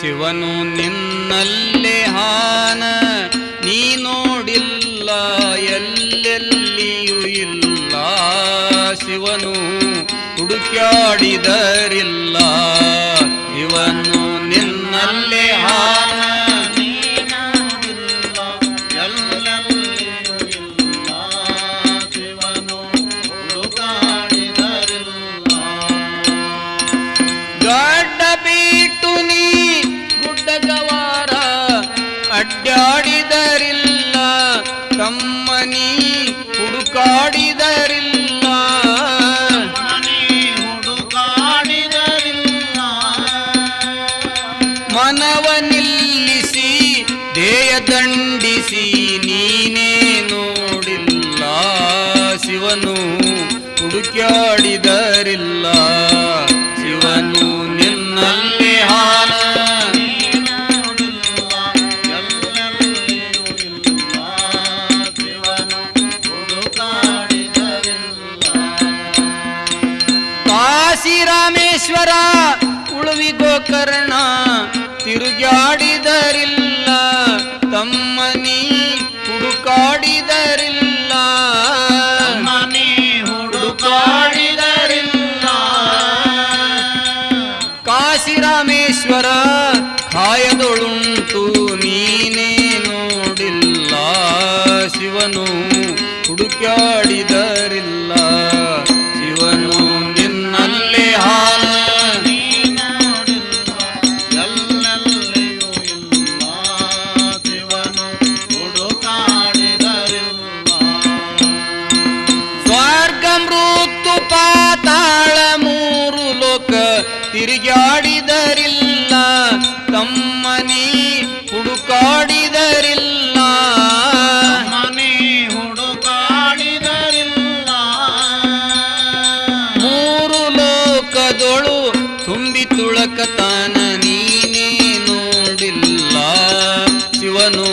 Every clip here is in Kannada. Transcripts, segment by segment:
ಶಿವನು ನಿನ್ನಲ್ಲೇ ಹಾನ ನೀ ನೋಡಿಲ್ಲ ಎಲ್ಲೆಲ್ಲಿಯೂ ಇಲ್ಲ. ಶಿವನು ಹುಡುಕ್ಯಾಡಿದರಿಲ್ಲ. ದಂಡಿಸಿ ನೀನೇ ನೋಡಿಲ್ಲ ಶಿವನು ಹುಡುಕ್ಯಾಡಿದರಿಲ್ಲ. ಶಿವನು ನಿನ್ನಲ್ಲಿ ಹಾನ ಕಾಶಿರಾಮೇಶ್ವರ ಉಳುವಿ ಗೋಕರ್ಣ ಕಾಶಿರಾಮೇಶ್ವರ ಕಾಯದೊಳುಂಟು ನೀನೇ ನೋಡಿಲ್ಲ ಶಿವನು ಹುಡುಕಾಡಿದರಿಲ್ಲ ಲೋಕ ತಿರುಗಾಡಿದರಿಲ್ಲ ತಮ್ಮನಿ ಹುಡುಕಾಡಿದರಿಲ್ಲ. ಮೂರು ಲೋಕದೊಳು ತುಂಬಿ ತುಳಕತಾನ ನೀನೇ ನೋಡಿಲ್ಲ. ಶಿವನು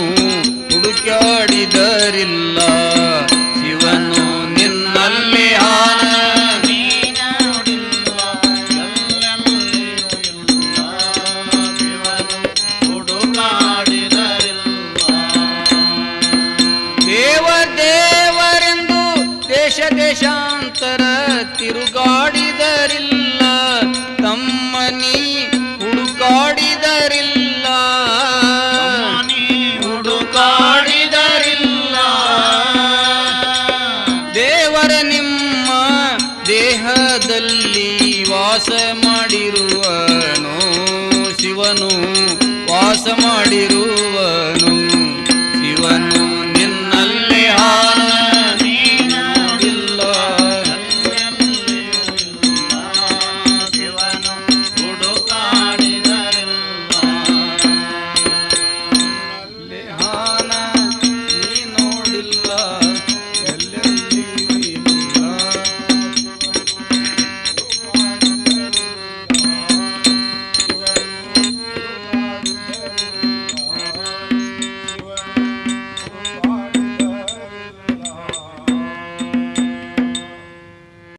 ದೇಶಾಂತರ ತಿರುಗಾಡಿದರಿಲ್ಲ ತಮ್ಮನಿ ಹುಡುಕಾಡಿದರಿಲ್ಲ. ದೇವರ ನಿಮ್ಮ ದೇಹದಲ್ಲಿ ವಾಸ ಮಾಡಿರುವನು ಶಿವನು ವಾಸ ಮಾಡಿರುವ